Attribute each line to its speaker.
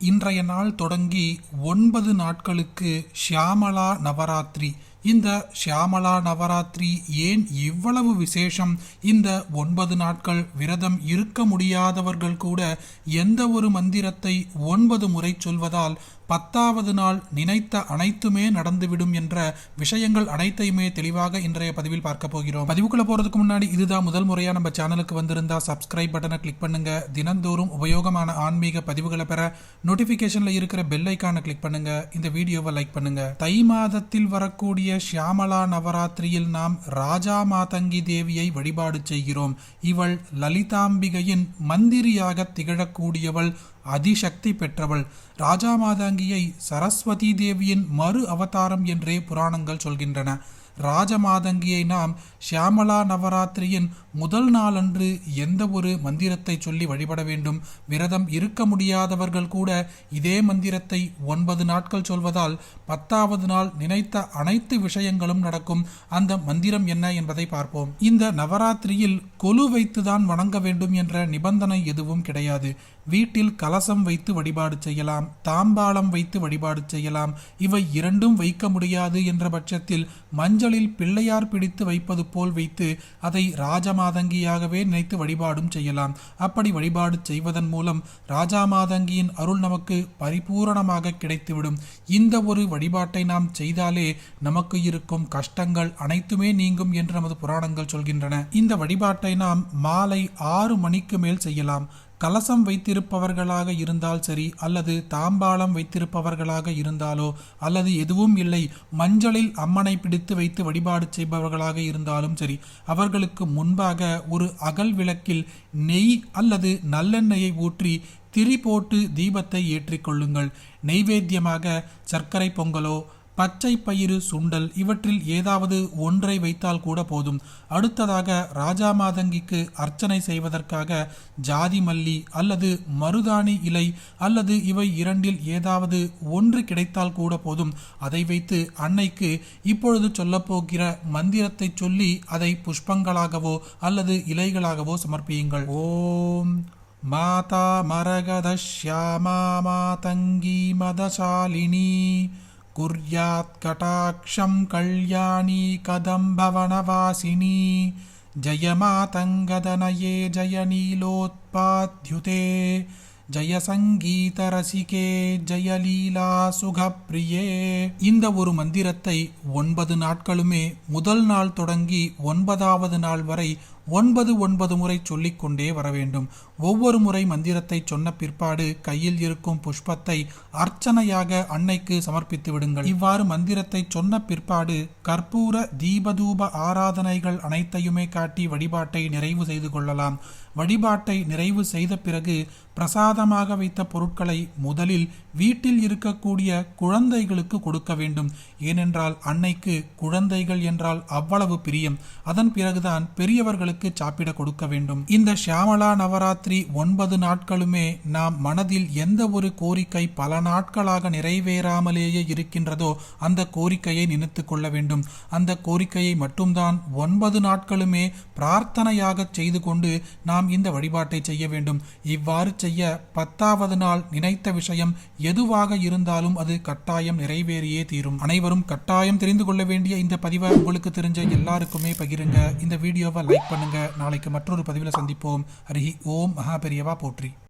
Speaker 1: இன்றைய நாள் தொடங்கி ஒன்பது நாட்களுக்கு ஷியாமலா நவராத்திரி இந்த ஷியாமலா நவராத்திரி ஏன் இவ்வளவு விசேஷம்? இந்த ஒன்பது நாட்கள் விரதம் இருக்க முடியாதவர்கள் கூட எந்த ஒரு மந்திரத்தை ஒன்பது முறை சொல்வதால் பத்தாவது நாள் நினைத்த அனைத்துமே நடந்துவிடும் என்ற விஷயங்கள் அனைத்தையுமே தெளிவாக இன்றைய பதிவில் பார்க்க போகிறோம். பதிவுக்குள்ள போறதுக்கு முன்னாடி இதுதான் முதல் முறையா நம்ம சேனலுக்கு வந்திருந்தா சப்ஸ்கிரைப் பட்டனை கிளிக் பண்ணுங்க. தினந்தோறும் உபயோகமான ஆன்மீக பதிவுகளை பெற நோட்டிபிகேஷன்ல இருக்கிற பெல் ஐக்கானை கிளிக் பண்ணுங்க. இந்த வீடியோவை லைக் பண்ணுங்க. தை மாதத்தில் வரக்கூடிய ஷியாமலா நவராத்திரியில் நாம் ராஜா மாதங்கி தேவியை வழிபாடு செய்கிறோம். இவள் லலிதாம்பிகையின் மந்திரியாக திகழக்கூடியவள் அதிசக்தி பெற்றவள். ராஜா மாதாங்கியை சரஸ்வதி தேவியின் மறு அவதாரம் என்றே புராணங்கள் சொல்கின்றன. ராஜமாதங்கியை நாம் ஷியாமலா நவராத்திரியின் முதல் நாளன்று எந்த ஒரு மந்திரத்தை சொல்லி வழிபட வேண்டும்? விரதம் இருக்க முடியாதவர்கள் கூட இதே மந்திரத்தை ஒன்பது நாட்கள் சொல்வதால் பத்தாவது நாள் நினைத்த அனைத்து விஷயங்களும் நடக்கும். அந்த மந்திரம் என்ன என்பதை பார்ப்போம். இந்த நவராத்திரியில் கொலு வைத்துதான் வணங்க வேண்டும் என்ற நிபந்தனை எதுவும் கிடையாது. வீட்டில் கலசம் வைத்து வழிபாடு செய்யலாம் தாம்பாளம் வைத்து வழிபாடு செய்யலாம். இவை இரண்டும் வைக்க முடியாது என்ற பட்சத்தில் மஞ்சளில் பிள்ளையார் பிடித்து வைப்பது போல் வைத்து அதை ராஜமாதங்கியாகவே நினைத்து வழிபாடும் செய்யலாம். அப்படி வழிபாடு செய்வதன் மூலம் ராஜாமாதங்கியின் அருள் நமக்கு பரிபூரணமாக கிடைத்துவிடும். இந்த ஒரு வழிபாட்டை நாம் செய்தாலே நமக்கு இருக்கும் கஷ்டங்கள் அனைத்துமே நீங்கும் என்று நமது புராணங்கள் சொல்கின்றன. இந்த வழிபாட்டை நாம் மாலை ஆறு மணிக்கு மேல் செய்யலாம். கலசம் வைத்திருப்பவர்களாக இருந்தால் சரி அல்லது தாம்பாளம் வைத்திருப்பவர்களாக இருந்தாலோ அல்லது எதுவும் இல்லை மஞ்சளில் அம்மனை பிடித்து வைத்து வழிபாடு செய்பவர்களாக இருந்தாலும் சரி அவர்களுக்கு முன்பாக ஒரு அகல் விளக்கில் நெய் அல்லது நல்லெண்ணெயை ஊற்றி திரி போட்டு தீபத்தை ஏற்றிக்கொள்ளுங்கள் நெய்வேத்தியமாக சர்க்கரை பொங்கலோ பச்சை பயிறு சுண்டல் இவற்றில் ஏதாவது ஒன்றை வைத்தால் கூட போதும். அடுத்ததாக ராஜா மாதங்கிக்கு அர்ச்சனை செய்வதற்காக ஜாதி மல்லி அல்லது மருதாணி இலை அல்லது இவை இரண்டில் ஏதாவது ஒன்று கிடைத்தால் கூட போதும். அதை வைத்து அன்னைக்கு இப்பொழுது சொல்லப்போகிற மந்திரத்தை சொல்லி அதை புஷ்பங்களாகவோ அல்லது இலைகளாகவோ சமர்ப்பியுங்கள். ஓம் மாதா மரகத ஷியாமா மாதங்கி மதசாலினி कुर्यात् कटाक्षं कल्याणी कदम्बवनवासिनी जयमातङ्गदनये जय नीलोत्पाद्युते ஜெய சங்கீத ரசிகே ஜெயலீலா சுகப்பிரியே இந்த ஒரு மந்திரத்தை ஒன்பது நாட்களுமே முதல் நாள் தொடங்கி ஒன்பதாவது நாள் வரை ஒன்பது ஒன்பது முறை சொல்லிக்கொண்டே வர வேண்டும் ஒவ்வொரு முறை மந்திரத்தை சொன்ன பிற்பாடு கையில் இருக்கும் புஷ்பத்தை அர்ச்சனையாக அன்னைக்கு சமர்ப்பித்து விடுங்கள். இவ்வாறு மந்திரத்தை சொன்ன பிற்பாடு கற்பூர தீபதூப ஆராதனைகள் அனைத்தையுமே காட்டி வழிபாட்டை நிறைவு செய்து கொள்ளலாம். வழிபாட்டை நிறைவு செய்த பிறகு பிரசாதமாக வைத்த பொருட்களை முதலில் வீட்டில் இருக்கக்கூடிய குழந்தைகளுக்கு கொடுக்க வேண்டும். ஏனென்றால் அன்னைக்கு குழந்தைகள் என்றால் அவ்வளவு பிரியம். அதன் பிறகுதான் பெரியவர்களுக்கு சாப்பிட கொடுக்க வேண்டும். இந்த ஷியாமலா நவராத்திரி ஒன்பது நாட்களுமே நாம் மனதில் எந்த ஒரு கோரிக்கை பல நாட்களாக நிறைவேறாமலேயே இருக்கின்றதோ அந்த கோரிக்கையை நினைத்து கொள்ள வேண்டும். அந்த கோரிக்கையை மட்டும்தான் ஒன்பது நாட்களுமே பிரார்த்தனையாக செய்து கொண்டு நாம் இந்த வழிபாட்டை செய்ய வேண்டும். இவ்வாறு செய்ய பத்தாவது நாள் நினைத்த விஷயம் எதுவாக இருந்தாலும் அது கட்டாயம் நிறைவேறியே தீரும். அனைவரும் கட்டாயம் தெரிந்து கொள்ள வேண்டிய இந்த பதிவை உங்களுக்கு தெரிஞ்ச எல்லாருக்குமே பகிருங்க. இந்த வீடியோவை லைக் பண்ணுங்க நாளைக்கு மற்றொரு பதிவில் சந்திப்போம். ஹரி ஓம். மகா பெரியவா போற்றி.